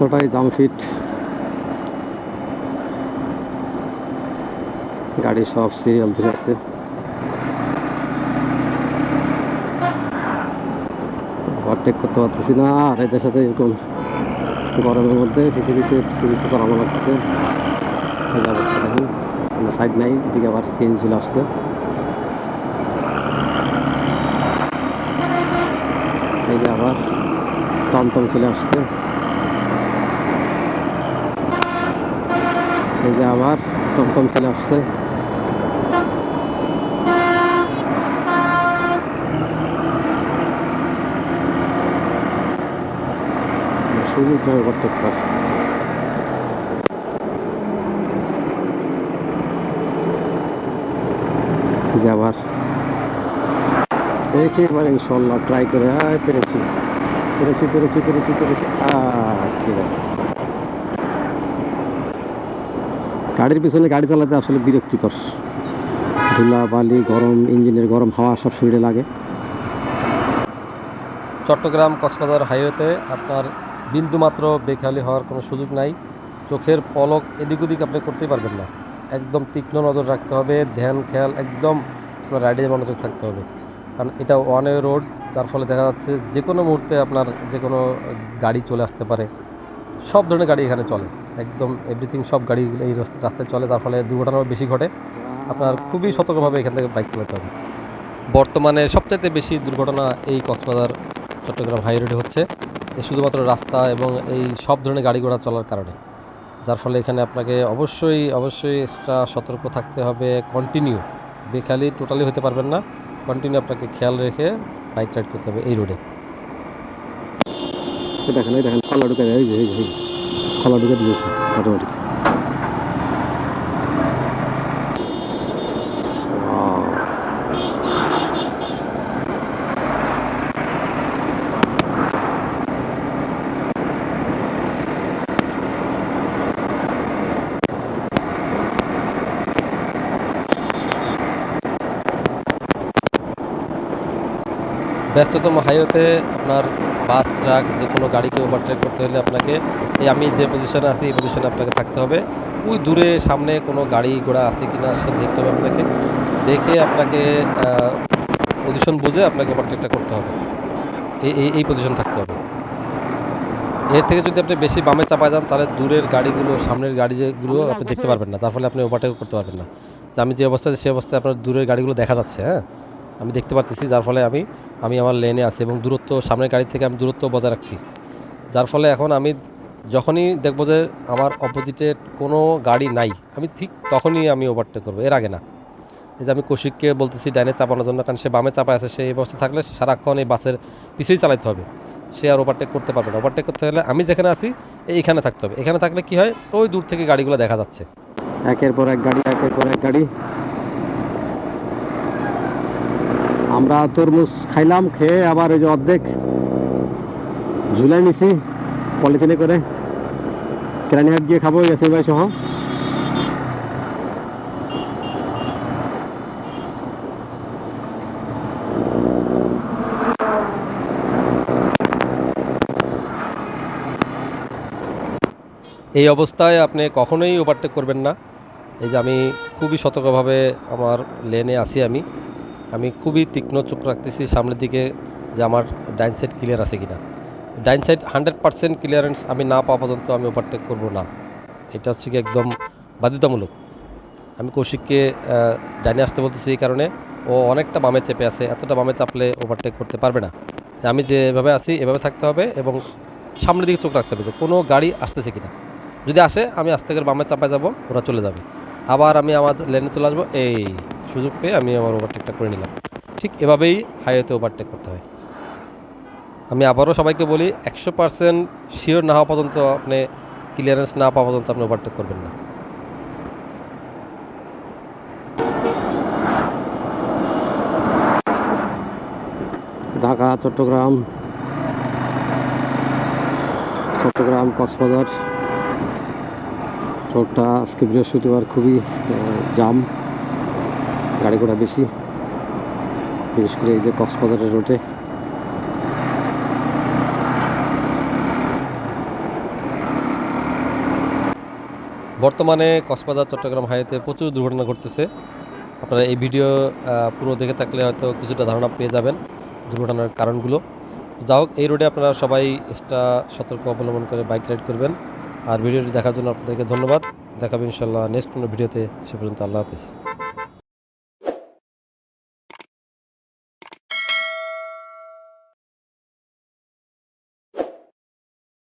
রাস্তাটাই জামফিট। গাড়ি সব সিরিয়াল ধরে আছে। ওভারটেক করতে পারতেছি না, আর এদের সাথে এরকম গরমের মধ্যে পিছিয়ে পিছিয়ে পিছিয়ে পিছিয়ে চালানো লাগতেছে। সাইড নাই, এদিকে আবার সিএনজি চলে আসছে। এই যে আবার টমটম চলে আসছে। যে আবার টমটম চলে আসছে। শুরু করতে পারে যে আবার একেবারে ইনশাল্লাহ ট্রাই করে পেরেছি। পেরেছি পেরেছি পেরেছি পেরেছি। আহ, ঠিক আছে। গাড়ির পিছনে গাড়ি চালাতে আসলে বিরক্তিকর। ধুলা বালি গরম, ইঞ্জিনের গরম হাওয়া সব শরীরে লাগে। চট্টগ্রাম কক্সবাজার হাইওয়েতে আপনার বিন্দুমাত্র বেখালি হওয়ার কোনো সুযোগ নাই। চোখের পলক এদিক ওদিক আপনি করতেই পারবেন না। একদম তীক্ষ্ণ নজর রাখতে হবে, ধ্যান, খেয়াল একদম আপনার রাইডে মনোযোগ থাকতে হবে। কারণ এটা ওয়ান ওয়ে রোড যার ফলে দেখা যাচ্ছে যে কোনো মুহূর্তে আপনার যে কোনো গাড়ি চলে আসতে পারে। সব ধরনের গাড়ি এখানে চলে। একদম এভরিথিং সব গাড়ি এই রাস্তা- রাস্তায় চলে, তার ফলে দুর্ঘটনাও বেশি ঘটে। আপনার খুবই সতর্কভাবে এখান থেকে বাইক চালাতে হবে বর্তমানে সবচাইতে বেশি দুর্ঘটনা এই কক্সবাজার, চট্টগ্রাম হাই রোডে হচ্ছে শুধুমাত্র রাস্তা এবং এই সব ধরনের গাড়ি ঘোড়া চলার কারণে। যার ফলে এখানে আপনাকে অবশ্যই অবশ্যই এক্সট্রা সতর্ক থাকতে হবে কন্টিনিউ বেখালি টোটালি হতে পারবেন না। কন্টিনিউ আপনাকে খেয়াল রেখে বাইক রাইড করতে হবে এই রোডে দেখেন, এই দেখেন খলা ঢুকে দিয়েছে অটোমেটিক ব্যস্ততম হাইওয়েতে আপনার বাস ট্রাক যে কোনো গাড়িকে ওভারটেক করতে হলে আপনাকে এই আমি যে পজিশনে আছি এই পজিশনে আপনাকে থাকতে হবে। ওই দূরে সামনে কোনো গাড়ি ঘোড়া আছে কি না সে দেখতে হবে আপনাকে। দেখে আপনাকে পজিশন বুঝে আপনাকে ওভারটেকটা করতে হবে। এই এই এই পজিশন থাকতে হবে। এর থেকে যদি আপনি বেশি বামে চাপায় যান তাহলে দূরের গাড়িগুলো সামনের গাড়ি যেগুলো আপনি দেখতে পারবেন না। যার ফলে আপনি ওভারটেক করতে পারবেন না। যে আমি যে অবস্থায় সেই অবস্থায় আপনার দূরের গাড়িগুলো দেখা যাচ্ছে হ্যাঁ? আমি দেখতে পারতেছি, যার ফলে আমি আমি আমার লেনে আছি এবং দূরত্ব, সামনের গাড়ি থেকে আমি দূরত্ব বজায় রাখছি। যার ফলে এখন আমি যখনই দেখব যে আমার অপোজিটে কোনো গাড়ি নাই, আমি ঠিক তখনই আমি ওভারটেক করব, এর আগে না। এই যে আমি কৌশিককে বলতেছি, ডাইনে চাপানোর জন্য, কারণ সে বামে চাপা আছে সেই অবস্থা থাকলে সে সারাক্ষণ এই বাসের পিছুই চালাতে হবে। সে আর ওভারটেক করতে পারবে না। ওভারটেক করতে হলে আমি যেখানে আছি, এইখানে থাকতে হবে। এখানে থাকলে কি হয়? ওই দূর থেকে গাড়িগুলো দেখা যাচ্ছে। একের পর এক গাড়ি, একের পর এক গাড়ি। আমরা তরমুজ খাইলাম, খেয়ে আবার ওই যে অর্ধেক ঝুলাই নিছি পলিথিনে করে। কেরানিহাট গিয়ে খাব এসে ভাই সহ। এই অবস্থায় আপনি কখনোই ওভারটেক করবেন না। এই যে আমি খুবই সতর্কভাবে আমার লেনে আসি আমি। আমি খুবই তীক্ষ্ণ চোখ রাখতেছি সামনের দিকে যে আমার ডাইন সাইড ক্লিয়ার আছে কিনা। ডাইন সাইড হান্ড্রেড পার্সেন্ট ক্লিয়ারেন্স আমি না পাওয়া পর্যন্ত আমি ওভারটেক করব না। এটা হচ্ছে কি একদম বাধ্যতামূলক। আমি কৌশিককে ডাইনে আসতে বলতেছি এই কারণে। ও অনেকটা বামে চেপে আছে, এতটা বামে চাপলে ওভারটেক করতে পারবে না। আমি যেভাবে আছি, এভাবে থাকতে হবে এবং সামনের দিকে চোখ রাখতে হবে যে কোনো গাড়ি আসতেছে কিনা। যদি আসে, আমি আস্তে করে বামে চাপায় যাব, ওরা চলে যাবে। আবার আমি আমার লেনে চলে আসব, এই। সুযোগ পেয়ে আমি আমার ওভারটেকটা করে নিলাম। ঠিক এভাবেই হাইওয়েতে ওভারটেক করতে হয়। আমি আবারও সবাইকে বলি, একশো পার্সেন্ট শিওর না হওয়া পর্যন্ত আপনি ক্লিয়ারেন্স না পাওয়া পর্যন্ত আপনি ওভারটেক করবেন না। ঢাকা, চট্টগ্রাম চট্টগ্রাম, কক্সবাজার। রোডটা আজকে বৃহস্পতিবার খুবই জাম গাড়ি ঘোড়া বেশি, বিশেষ করে এই যে কক্সবাজারের রোডে। বর্তমানে কক্সবাজার, চট্টগ্রাম হাইওয়েতে প্রচুর দুর্ঘটনা ঘটতেছে। আপনারা এই ভিডিও পুরো দেখে থাকলে হয়তো কিছুটা ধারণা পেয়ে যাবেন দুর্ঘটনার কারণগুলো। যা হোক, এই রোডে আপনারা সবাই এক্সট্রা সতর্ক অবলম্বন করে বাইক রাইড করবেন। আর ভিডিওটি দেখার জন্য আপনাদেরকে ধন্যবাদ। দেখাবেন ইনশাল্লাহ নেক্সট কোনো ভিডিওতে। সে পর্যন্ত আল্লাহ হাফিজ।